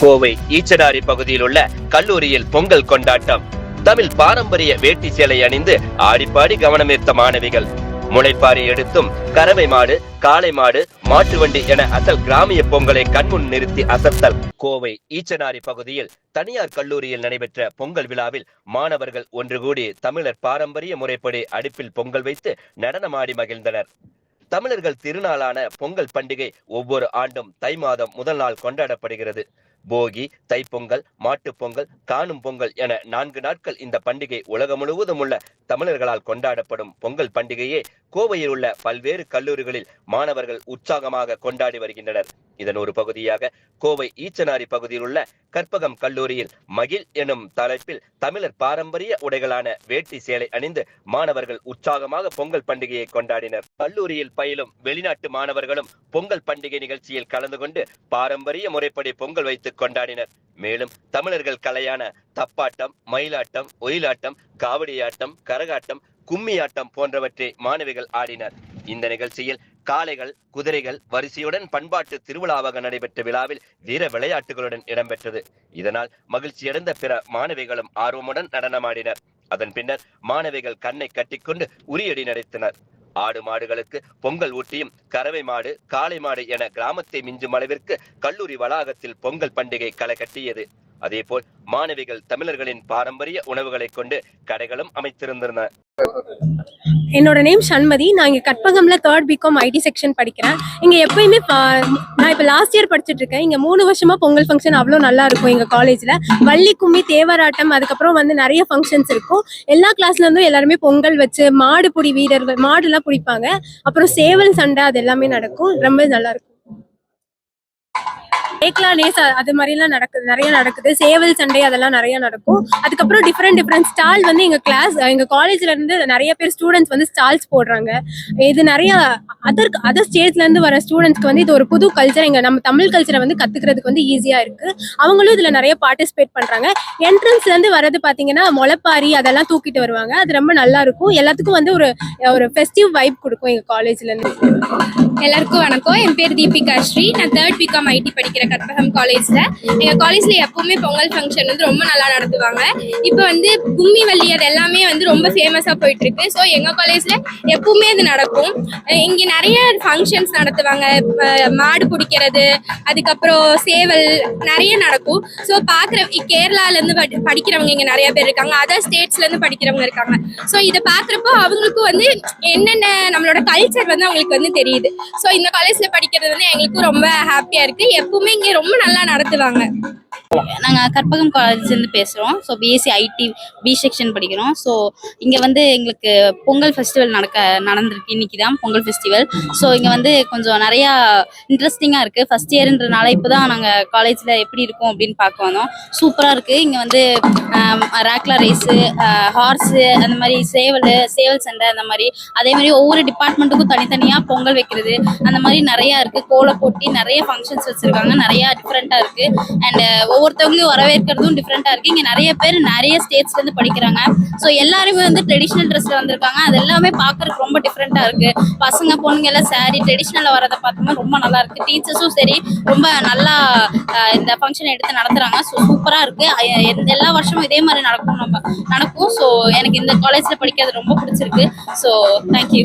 கோவை ஈச்சனாரி பகுதியில் உள்ள கல்லூரியில் பொங்கல் கொண்டாட்டம். தமிழ் பாரம்பரிய வேட்டி சேலை அணிந்து ஆடிப்பாடி கவனமேர்த்த மாணவிகள். முளைப்பாரி எடுத்தும் கறவை மாடு காளை மாடு மாட்டு வண்டி என அசல் கிராமிய பொங்கலை கண்முன் நிறுத்தி அசத்தல். கோவை ஈச்சனாரி பகுதியில் தனியார் கல்லூரியில் நடைபெற்ற பொங்கல் விழாவில் மாணவர்கள் ஒன்று கூடி தமிழர் பாரம்பரிய முறைப்படி அடுப்பில் பொங்கல் வைத்து நடனமாடி மகிழ்ந்தனர். தமிழர்கள் திருநாளான பொங்கல் பண்டிகை ஒவ்வொரு ஆண்டும் தை மாதம் முதல் நாள் கொண்டாடப்படுகிறது. போகி தைப்பொங்கல் மாட்டுப் பொங்கல் காணும் பொங்கல் என நான்கு நாட்கள் இந்த பண்டிகை உலகம் முழுவதும் உள்ள தமிழர்களால் கொண்டாடப்படும் பொங்கல் பண்டிகையே கோவையில் உள்ள பல்வேறு கல்லூரிகளில் மாணவர்கள் உற்சாகமாக கொண்டாடி வருகின்றனர். இதன் ஒரு பகுதியாக கோவை ஈச்சனாரி பகுதியில் உள்ள கற்பகம் கல்லூரியில் மகிழ் எனும் தலைப்பில் தமிழர் பாரம்பரிய உடைகளான வேட்டி சேலை அணிந்து மாணவர்கள் உற்சாகமாக பொங்கல் பண்டிகையை கொண்டாடினர். கல்லூரியில் பயிலும் வெளிநாட்டு மாணவர்களும் பொங்கல் பண்டிகை நிகழ்ச்சியில் கலந்து கொண்டு பாரம்பரிய முறைப்படி பொங்கல் வைத்து கொண்டாடினர். மேலும் தமிழர்கள் கலையான தப்பாட்டம் மயிலாட்டம் ஒயிலாட்டம் காவடியாட்டம் கரகாட்டம் கும்மியாட்டம் போன்றவற்றை மாணவிகள் ஆடினர். இந்த நிகழ்ச்சியில் காளைகள் குதிரைகள் வரிசையுடன் பண்பாட்டு திருவிழாவாக நடைபெற்ற விழாவில் வீர விளையாட்டுகளுடன் இடம்பெற்றது. இதனால் மகிழ்ச்சியடைந்த பிற மாணவிகளும் ஆர்வமுடன் நடனமாடினர். அதன் பின்னர் மாணவிகள் கண்ணை கட்டிக்கொண்டு உரியடி நடத்தினர். ஆடு மாடுகளுக்கு பொங்கல் ஊட்டியும் கறவை மாடு காளை மாடு என கிராமத்தை மிஞ்சும் அளவிற்கு கல்லூரி வளாகத்தில் பொங்கல் பண்டிகை களை கட்டியது. அதேபோல் மாணவிகள் தமிழர்களின் பாரம்பரிய உணவுகளை கொண்டு கடைகளும் அமைத்திருந்தனர் என்னோட நேம் சண்மதி. நான் இங்கே கற்பகம்ல தேர்ட் பிகாம் ஐடி செக்ஷன் படிக்கிறேன். இங்கே எப்பயுமே நான் இப்போ லாஸ்ட் இயர் படிச்சுட்டு இருக்கேன். இங்கே மூணு வருஷமா பொங்கல் ஃபங்க்ஷன் அவ்வளோ நல்லா இருக்கும் எங்கள் காலேஜில் வள்ளி கும்மி தேவராட்டம் அதுக்கப்புறம் வந்து நிறைய ஃபங்க்ஷன்ஸ் இருக்கும். எல்லா கிளாஸ்ல இருந்தும் எல்லாருமே பொங்கல் வச்சு மாடு பிடி வீரர்கள் மாடுலாம் பிடிப்பாங்க. அப்புறம் சேவல் சண்டை அது எல்லாமே நடக்கும். ரொம்ப நல்லா இருக்கும். ஏக்லா நேஸ் அது மாதிரிலாம் நடக்குது நிறைய நடக்குது. சேவல் சண்டை அதெல்லாம் நிறைய நடக்கும். அதுக்கப்புறம் டிஃப்ரெண்ட் டிஃப்ரெண்ட் ஸ்டால் வந்து எங்கள் கிளாஸ் எங்கள் காலேஜ்ல இருந்து நிறைய பேர் ஸ்டூடெண்ட்ஸ் வந்து ஸ்டால்ஸ் போடுறாங்க. இது நிறைய அதர் அதர் ஸ்டேட்லேருந்து வர ஸ்டூடெண்ட்ஸ்க்கு வந்து இது ஒரு புது கல்ச்சர் எங்கள் நம்ம தமிழ் கல்ச்சரை வந்து கற்றுக்கிறதுக்கு வந்து ஈஸியா இருக்கு. அவங்களும் இதுல நிறைய பார்ட்டிசிபேட் பண்றாங்க. என்ட்ரன்ஸ்ல இருந்து வர்றது பாத்தீங்கன்னா முளைப்பாரி அதெல்லாம் தூக்கிட்டு வருவாங்க. அது ரொம்ப நல்லா இருக்கும். எல்லாத்துக்கும் வந்து ஒரு ஒரு ஃபெஸ்டிவ் வைப் கொடுக்கும் எங்க காலேஜ்ல இருந்து. எல்லாருக்கும் வணக்கம். என் பேர் தீபிகா ஸ்ரீ. நான் தேர்ட் பிகாம் ஐடி படிக்கிற கற்பகம் காலேஜ்ல எங்க காலேஜ்ல எப்பவுமே பொங்கல் ஃபங்க்ஷன் வந்து ரொம்ப நல்லா நடத்துவாங்க. இப்போ வந்து கும்மி வள்ளி அது எல்லாமே வந்து ரொம்ப ஃபேமஸா போயிட்டு இருக்கு ஸோ எங்க காலேஜ்ல எப்பவுமே அது நடக்கும். இங்க நிறைய ஃபங்க்ஷன்ஸ் நடத்துவாங்க. மாடு பிடிக்கிறது அதுக்கப்புறம் சேவல் நிறைய நடக்கும். ஸோ பாக்குற கேரளால இருந்து படி- படிக்கிறவங்க இங்க நிறைய பேர் இருக்காங்க. அதர் ஸ்டேட்ஸ்ல இருந்து படிக்கிறவங்க இருக்காங்க. ஸோ இதை பாக்குறப்போ அவங்களுக்கும் வந்து என்னென்ன நம்மளோட கல்ச்சர் வந்து அவங்களுக்கு வந்து தெரியுது. ஸோ இந்த காலேஜ்ல படிக்கிறது வந்து எங்களுக்கும் ரொம்ப ஹாப்பியா இருக்கு. எப்பவுமே இங்க ரொம்ப நல்லா நடத்துவாங்க. நாங்கள் கற்பகம் காலேஜ்லேருந்து பேசுகிறோம் so BSc IT B section படிக்கிறோம். ஸோ இங்கே வந்து எங்களுக்கு பொங்கல் ஃபெஸ்டிவல் நடக்க நடந்திருக்கு. இன்னைக்கு தான் பொங்கல் ஃபெஸ்டிவல் ஸோ இங்கே வந்து கொஞ்சம் நிறையா இன்ட்ரெஸ்டிங்காக இருக்குது ஃபஸ்ட் இயர்ன்றனால இப்போ தான் நாங்கள் காலேஜில் எப்படி இருக்கும் அப்படின்னு பார்க்க வந்தோம். சூப்பராக இருக்குது இங்கே வந்து ரேக்லா ரேஸு ஹார்ஸு அந்த மாதிரி சேவல் சேவல் சண்டை அந்த மாதிரி. அதே மாதிரி ஒவ்வொரு டிபார்ட்மெண்ட்டுக்கும் தனித்தனியாக பொங்கல் வைக்கிறது. அந்த மாதிரி நிறையா இருக்குது கோல போட்டி நிறைய ஃபங்க்ஷன்ஸ் வச்சுருக்காங்க. நிறையா டிஃப்ரெண்ட்டாக இருக்குது அண்ட் ஒவ்வொருத்தவங்களையும் வரவேற்கிறதும் டிஃப்ரெண்ட்டாக இருக்குது இங்கே நிறைய பேர் நிறைய ஸ்டேட்ஸ்லேருந்து படிக்கிறாங்க. ஸோ எல்லாருமே வந்து ட்ரெடிஷ்னல் ட்ரெஸ்ஸில் வந்திருக்காங்க. அது எல்லாமே பார்க்குறதுக்கு ரொம்ப டிஃப்ரெண்ட்டாக இருக்குது பசங்க பொண்ணுங்க எல்லாம் சாரி ட்ரெடிஷ்னலில் வரதை பார்த்தோம்னா ரொம்ப நல்லா இருக்குது டீச்சர்ஸும் சரி ரொம்ப நல்லா இந்த ஃபங்க்ஷன் எடுத்து நடத்துகிறாங்க ஸோ சூப்பராக இருக்குது எல்லா வருஷமும் இதே மாதிரி நடக்கும். நம்ம நடக்கும். ஸோ எனக்கு இந்த காலேஜில் படிக்கிறது ரொம்ப பிடிச்சிருக்கு. So thank you